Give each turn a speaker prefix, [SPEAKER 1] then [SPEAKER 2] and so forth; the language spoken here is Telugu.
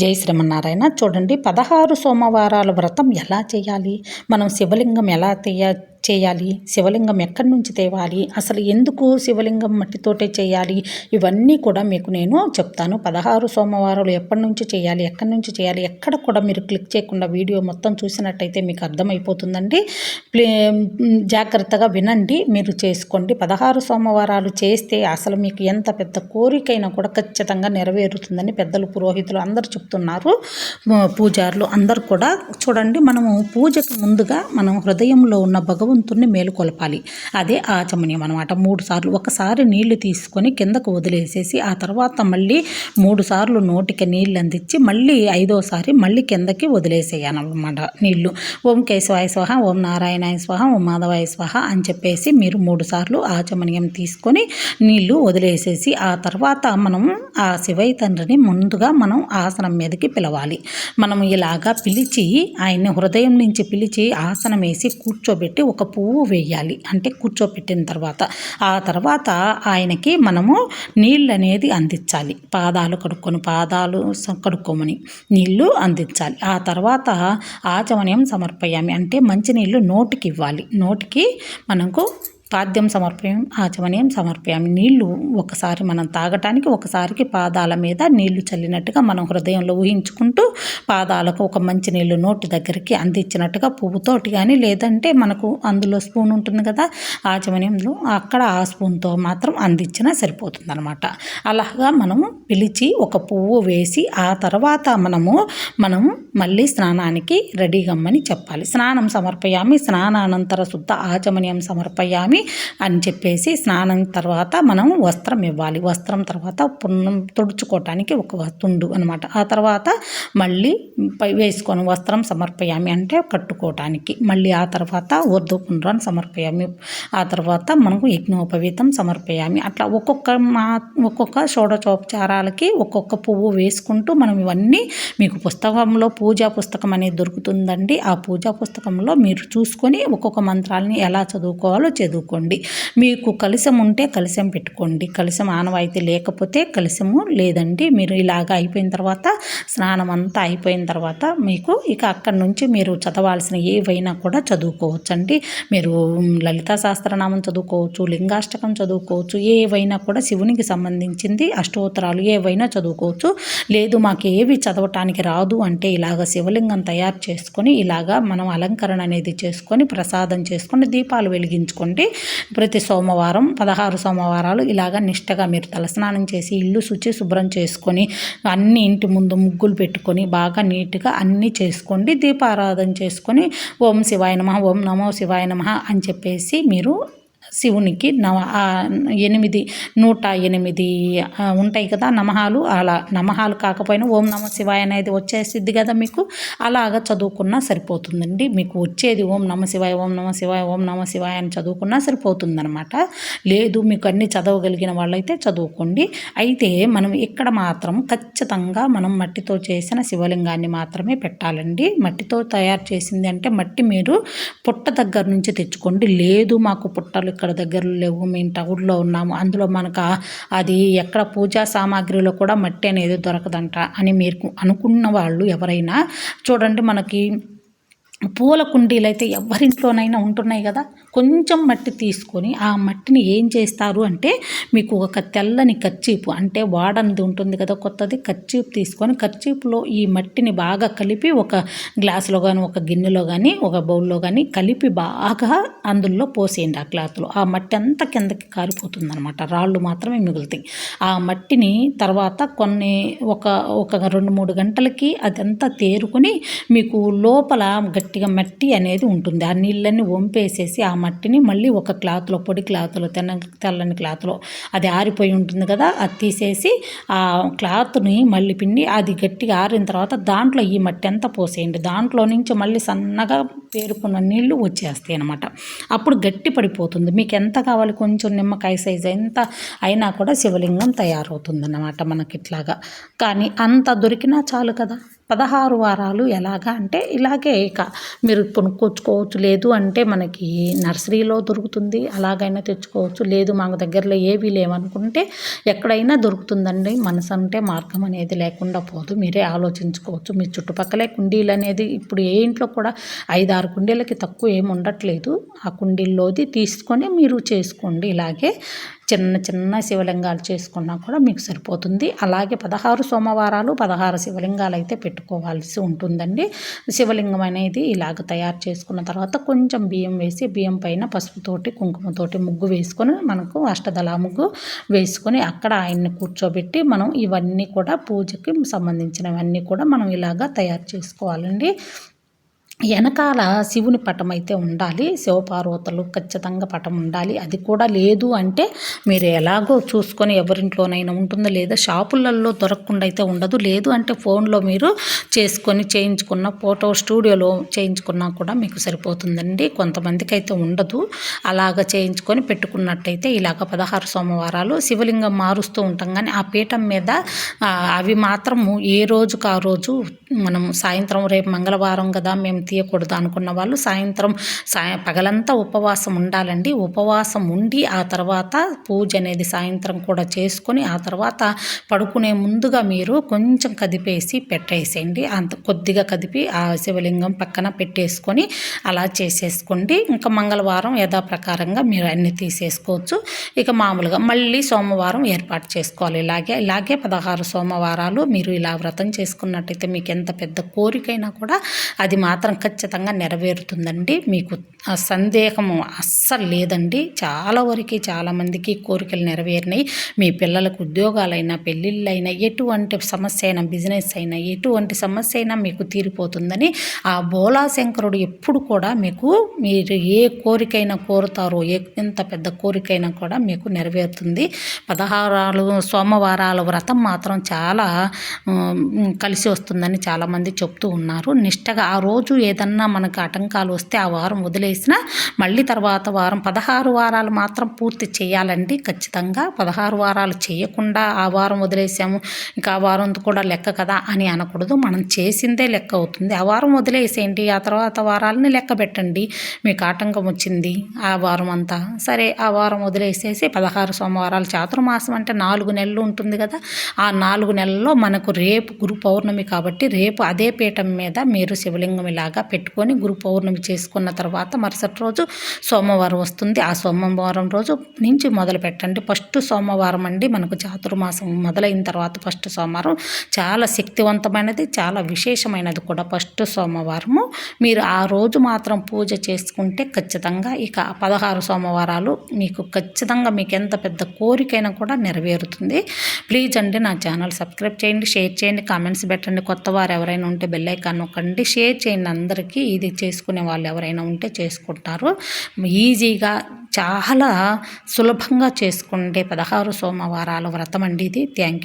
[SPEAKER 1] జై శ్రీమన్నారాయణ. చూడండి పదహారు సోమవారాల వ్రతం ఎలా చేయాలి? మనం శివలింగం ఎలా తెయ చేయాలి? శివలింగం ఎక్కడి నుంచి తేవాలి? అసలు ఎందుకు శివలింగం మట్టితోటే చేయాలి? ఇవన్నీ కూడా మీకు నేను చెప్తాను. పదహారు సోమవారాలు ఎప్పటి నుంచి చేయాలి? ఎక్కడి నుంచి చేయాలి? ఎక్కడ కూడా మీరు క్లిక్ చేయకుండా వీడియో మొత్తం చూసినట్టయితే మీకు అర్థమైపోతుందండి. జాగ్రత్తగా వినండి మీరు చేసుకోండి. పదహారు సోమవారాలు చేస్తే అసలు మీకు ఎంత పెద్ద కోరికైనా కూడా ఖచ్చితంగా నెరవేరుతుందని పెద్దలు పురోహితులు అందరూ చెప్తున్నారు. పూజారులు అందరు కూడా. చూడండి మనము పూజకు ముందుగా మనం హృదయంలో ఉన్న భగవ భగవంతుణ్ణి మేలుకొలపాలి అదే ఆచమనీయం అనమాట మూడు సార్లు ఒకసారి నీళ్ళు తీసుకొని కిందకు వదిలేసేసి ఆ తర్వాత మళ్ళీ మూడు సార్లు నోటికి నీళ్ళు అందించి మళ్ళీ ఐదోసారి మళ్ళీ కిందకి వదిలేసేయాలన్నమాట నీళ్ళు. ఓం కేశవాయ స్వహ ఓం నారాయణాయ స్వహ ఓం మాధవాయ స్వహ అని చెప్పేసి మీరు మూడు సార్లు ఆచమనీయం తీసుకొని నీళ్ళు వదిలేసేసి ఆ తర్వాత మనం ఆ శివయ్య తండ్రిని ముందుగా మనం ఆసనం మీదకి పిలవాలి. మనం ఇలాగా పిలిచి ఆయన్ని హృదయం నుంచి పిలిచి ఆసనం వేసి కూర్చోబెట్టి ఒక ఒక పువ్వు వేయాలి. అంటే కూర్చోపెట్టిన తర్వాత. ఆ తర్వాత ఆయనకి మనము నీళ్ళు అనేది అందించాలి. పాదాలు కడుక్కొని పాదాలు కడుక్కోమని నీళ్ళు అందించాలి. ఆ తర్వాత ఆచమనీయం సమర్పయామి. అంటే మంచినీళ్ళు నోటికి ఇవ్వాలి. నోటికి మనకు పాద్యం సమర్పయం ఆచమనీయం సమర్పయం. నీళ్ళు ఒకసారి మనం తాగటానికి ఒకసారికి పాదాల మీద నీళ్ళు చల్లినట్టుగా మనం హృదయంలో ఊహించుకుంటూ పాదాలకు ఒక మంచి నీళ్ళు నోటి దగ్గరికి అందించినట్టుగా పువ్వుతోటి కానీ లేదంటే మనకు అందులో స్పూన్ ఉంటుంది కదా ఆచమనీయంలో అక్కడ ఆ స్పూన్తో మాత్రం అందించినా సరిపోతుంది అనమాట అలాగా మనము పిలిచి ఒక పువ్వు వేసి ఆ తర్వాత మనము మనం మళ్ళీ స్నానానికి రెడీగమ్మని చెప్పాలి. స్నానం సమర్పయామి స్నానానంతర శుద్ధ ఆచమనీయం సమర్పయామి ఇవ్వాలి అని చెప్పేసి స్నానం తర్వాత మనం వస్త్రం ఇవ్వాలి. వస్త్రం తర్వాత పుణ్యం తుడుచుకోవటానికి ఒక తుండు అనమాట ఆ తర్వాత మళ్ళీ పై వేసుకొని వస్త్రం సమర్పయామి అంటే కట్టుకోవటానికి మళ్ళీ ఆ తర్వాత ఉర్దు పుండ్రాన్ని సమర్పయామి. ఆ తర్వాత మనకు యజ్ఞోపవీతం సమర్పయామి. అట్లా ఒక్కొక్క మా ఒక్కొక్క షోడచోపచారాలకి ఒక్కొక్క పువ్వు వేసుకుంటూ మనం ఇవన్నీ మీకు పుస్తకంలో పూజా పుస్తకం అనేది దొరుకుతుందండి. ఆ పూజా పుస్తకంలో మీరు చూసుకొని ఒక్కొక్క మంత్రాలని ఎలా చదువుకోవాలో చదువుకోవాలి పెట్టుకోండి. మీకు కలసం ఉంటే కలసం పెట్టుకోండి. కలసం ఆనవాయితీ లేకపోతే కలసము లేదండి. మీరు ఇలాగ అయిపోయిన తర్వాత స్నానం అంతా అయిపోయిన తర్వాత మీకు ఇక అక్కడి నుంచి మీరు చదవాల్సిన ఏవైనా కూడా చదువుకోవచ్చు అండి మీరు లలితా శాస్త్రనామం చదువుకోవచ్చు లింగాష్టకం చదువుకోవచ్చు ఏవైనా కూడా శివునికి సంబంధించింది అష్టోత్తరాలు ఏవైనా చదువుకోవచ్చు. లేదు మాకు ఏవి చదవటానికి రాదు అంటే ఇలాగ శివలింగం తయారు చేసుకొని ఇలాగా మనం అలంకరణ అనేది చేసుకొని ప్రసాదం చేసుకొని దీపాలు వెలిగించుకోండి. ప్రతి సోమవారం పదహారు సోమవారాలు ఇలాగ నిష్టగా మీరు తలస్నానం చేసి ఇల్లు శుచి శుభ్రం చేసుకొని అన్ని ఇంటి ముందు ముగ్గులు పెట్టుకొని బాగా నీట్గా అన్నీ చేసుకోండి దీపారాధన చేసుకొని ఓం శివాయ నమ ఓం నమో శివాయ నమ అని చెప్పేసి మీరు శివునికి నవ ఎనిమిది నూట ఎనిమిది ఉంటాయి కదా నమహాలు. అలా నమహాలు కాకపోయినా ఓం నమ శివాయ అనేది వచ్చేసిద్ది కదా మీకు. అలాగ చదువుకున్నా సరిపోతుందండి. మీకు వచ్చేది ఓం నమ శివాయ ఓం నమ శివాయ ఓం నమ శివాయ అని చదువుకున్నా సరిపోతుందనమాట లేదు మీకు అన్ని చదవగలిగిన వాళ్ళైతే చదువుకోండి. అయితే మనం ఇక్కడ మాత్రం ఖచ్చితంగా మనం మట్టితో చేసిన శివలింగాన్ని మాత్రమే పెట్టాలండి. మట్టితో తయారు చేసింది అంటే మట్టి మీరు పుట్ట దగ్గర నుంచి తెచ్చుకోండి. లేదు మాకు పుట్టలు ఇక్కడ దగ్గరలో లేవు మేము టౌన్లో ఉన్నాము. అందులో మనకు అది ఎక్కడ పూజా సామాగ్రిలో కూడా మట్టి అనేది దొరకదంట అని మీరు అనుకున్న వాళ్ళు ఎవరైనా చూడండి మనకి పూల కుండీలు అయితే ఎవరింట్లోనైనా ఉంటున్నాయి కదా. కొంచెం మట్టి తీసుకొని ఆ మట్టిని ఏం చేస్తారు అంటే మీకు ఒక తెల్లని కర్చీపు అంటే వాడనిది ఉంటుంది కదా కొత్తది. కర్చీపు తీసుకొని కర్చీపులో ఈ మట్టిని బాగా కలిపి ఒక గ్లాసులో కానీ ఒక గిన్నెలో కానీ ఒక బౌల్లో కానీ కలిపి బాగా అందులో పోసేయండి ఆ క్లాత్లో. ఆ మట్టి అంతా కిందకి కారిపోతుంది అనమాట రాళ్ళు మాత్రమే మిగులుతాయి. ఆ మట్టిని తర్వాత కొన్ని ఒక ఒక రెండు మూడు గంటలకి అదంతా తేరుకొని మీకు లోపల గట్టిగా మట్టి అనేది ఉంటుంది. ఆ నీళ్ళన్నీ వంపేసేసి ఆ మట్టిని మళ్ళీ ఒక క్లాత్లో పొడి క్లాత్లో తెల్ల తెల్లని క్లాత్లో అది ఆరిపోయి ఉంటుంది కదా అది తీసేసి ఆ క్లాత్ని మళ్ళీ పిండి అది గట్టిగా ఆరిన తర్వాత దాంట్లో ఈ మట్టి అంతా పోసేయండి. దాంట్లో నుంచి మళ్ళీ సన్నగా పేరుకున్న నీళ్ళు వచ్చేస్తాయి అనమాట అప్పుడు గట్టి పడిపోతుంది. మీకు ఎంత కావాలి? కొంచెం నిమ్మకాయ సైజు ఎంత అయినా కూడా శివలింగం తయారవుతుంది అన్నమాట మనకి ఇట్లాగా. కానీ అంత దొరికినా చాలు కదా. పదహారు వారాలు ఎలాగా అంటే ఇలాగే ఇక మీరు కొనుక్కొచ్చుకోవచ్చు లేదు అంటే మనకి నర్సరీలో దొరుకుతుంది అలాగైనా తెచ్చుకోవచ్చు లేదు మాకు దగ్గరలో ఏవీ లేవనుకుంటే ఎక్కడైనా దొరుకుతుందండి. మనసు అంటే మార్గం అనేది లేకుండా పోదు. మీరే ఆలోచించుకోవచ్చు. మీ చుట్టుపక్కలే కుండీలు అనేది ఇప్పుడు ఏ ఇంట్లో కూడా ఐదు ఆరు కుండీలకి తక్కువ ఏమి ఉండట్లేదు. ఆ కుండీల్లోది తీసుకొని మీరు చేసుకోండి. ఇలాగే చిన్న చిన్న శివలింగాలు చేసుకున్నా కూడా మీకు సరిపోతుంది. అలాగే పదహారు సోమవారాలు పదహారు శివలింగాలు అయితే పెట్టుకోవాల్సి ఉంటుందండి. శివలింగం అనేది ఇలాగ తయారు చేసుకున్న తర్వాత కొంచెం బియ్యం వేసి బియ్యం పైన పసుపుతోటి కుంకుమతోటి ముగ్గు వేసుకొని మనకు అష్టదళ ముగ్గు వేసుకొని అక్కడ ఆయన్ని కూర్చోబెట్టి మనం ఇవన్నీ కూడా పూజకి సంబంధించినవన్నీ కూడా మనం ఇలాగా తయారు చేసుకోవాలండి. వెనకాల శివుని పటం అయితే ఉండాలి శివపార్వతులు ఖచ్చితంగా పటం ఉండాలి. అది కూడా లేదు అంటే మీరు ఎలాగో చూసుకొని ఎవరింట్లోనైనా ఉంటుందో లేదా షాపులలో దొరకకుండా అయితే ఉండదు. లేదు అంటే ఫోన్లో మీరు చేసుకొని చేయించుకున్న ఫోటో స్టూడియోలో చేయించుకున్నా కూడా మీకు సరిపోతుందండి. కొంతమందికి అయితే ఉండదు. అలాగ చేయించుకొని పెట్టుకున్నట్టయితే ఇలాగ పదహారు సోమవారాలు శివలింగం మారుస్తూ ఉంటాం. కానీ ఆ పీఠం మీద అవి మాత్రము ఏ రోజుకు ఆ రోజు మనం సాయంత్రం రేపు మంగళవారం కదా మేము తీయకూడదు అనుకున్న వాళ్ళు సాయంత్రం సాయ పగలంతా ఉపవాసం ఉండాలండి. ఉపవాసం ఉండి ఆ తర్వాత పూజ అనేది సాయంత్రం కూడా చేసుకొని ఆ తర్వాత పడుకునే ముందుగా మీరు కొంచెం కదిపేసి పెట్టేసేయండి. అంత కొద్దిగా కదిపి ఆ శివలింగం పక్కన పెట్టేసుకొని అలా చేసేసుకోండి. ఇంకా మంగళవారం యథాప్రకారంగా మీరు అన్ని తీసేసుకోవచ్చు. ఇక మామూలుగా మళ్ళీ సోమవారం ఏర్పాటు చేసుకోవాలి. ఇలాగే ఇలాగే పదహారు సోమవారాలు మీరు ఇలా వ్రతం చేసుకున్నట్టయితే మీకు ఎంత పెద్ద కోరికైనా కూడా అది మాత్రం ఖచ్చితంగా నెరవేరుతుందండి. మీకు సందేహము అస్సలు లేదండి. చాలా వరకు చాలామందికి కోరికలు నెరవేరినాయి. మీ పిల్లలకు ఉద్యోగాలైనా పెళ్ళిళ్ళైనా ఎటువంటి సమస్య అయినా బిజినెస్ అయినా ఎటువంటి సమస్య అయినా మీకు తీరిపోతుందని ఆ బోలాశంకరుడు ఎప్పుడు కూడా మీకు మీరు ఏ కోరికైనా కోరుతారో ఎంత పెద్ద కోరికైనా కూడా మీకు నెరవేరుతుంది. పదహారాలు సోమవారాల వ్రతం మాత్రం చాలా కలిసి వస్తుందని చాలామంది చెప్తూ ఉన్నారు. నిష్టగా ఆ రోజు ఏదన్నా మనకు ఆటంకాలు వస్తే ఆ వారం వదిలేసిన మళ్ళీ తర్వాత వారం పదహారు వారాలు మాత్రం పూర్తి చేయాలండి. ఖచ్చితంగా పదహారు వారాలు చేయకుండా ఆ వారం వదిలేసాము ఇంకా ఆ వారం కూడా లెక్క కదా అని అనకూడదు. మనం చేసిందే లెక్క అవుతుంది. ఆ వారం వదిలేసేయండి ఆ తర్వాత వారాలని లెక్క పెట్టండి. మీకు ఆటంకం వచ్చింది ఆ వారం అంతా. సరే ఆ వారం వదిలేసేసి పదహారు సోమవారాలు చాతుర్మాసం అంటే నాలుగు నెలలు ఉంటుంది కదా ఆ నాలుగు నెలల్లో మనకు రేపు గురు పౌర్ణమి కాబట్టి రేపు అదే పీఠం మీద మీరు శివలింగం ఇలాగా పెట్టుకొని గురు పౌర్ణమి చేసుకున్న తర్వాత మరుసటి రోజు సోమవారం వస్తుంది. ఆ సోమవారం రోజు నుంచి మొదలు పెట్టండి. ఫస్ట్ సోమవారం అండి మనకు చాతుర్మాసం మొదలైన తర్వాత ఫస్ట్ సోమవారం. చాలా శక్తివంతమైనది చాలా విశేషమైనది కూడా ఫస్ట్ సోమవారము. మీరు ఆ రోజు మాత్రం పూజ చేసుకుంటే ఖచ్చితంగా ఇక పదహారు సోమవారాలు మీకు ఖచ్చితంగా మీకు ఎంత పెద్ద కోరికైనా కూడా నెరవేరుతుంది. ప్లీజ్ అండి నా ఛానల్ సబ్స్క్రైబ్ చేయండి షేర్ చేయండి కామెంట్స్ పెట్టండి. కొత్త వారు ఎవరైనా ఉంటే బెల్ ఐకాన్ నొక్కండి. షేర్ చేయండి అందరికీ ఇది చేసుకునే వాళ్ళు ఎవరైనా ఉంటే చేసుకుంటారు. ఈజీగా చాలా సులభంగా చేసుకుంటే పదహారు సోమవారాల వ్రతం అండి ఇది. Thank you.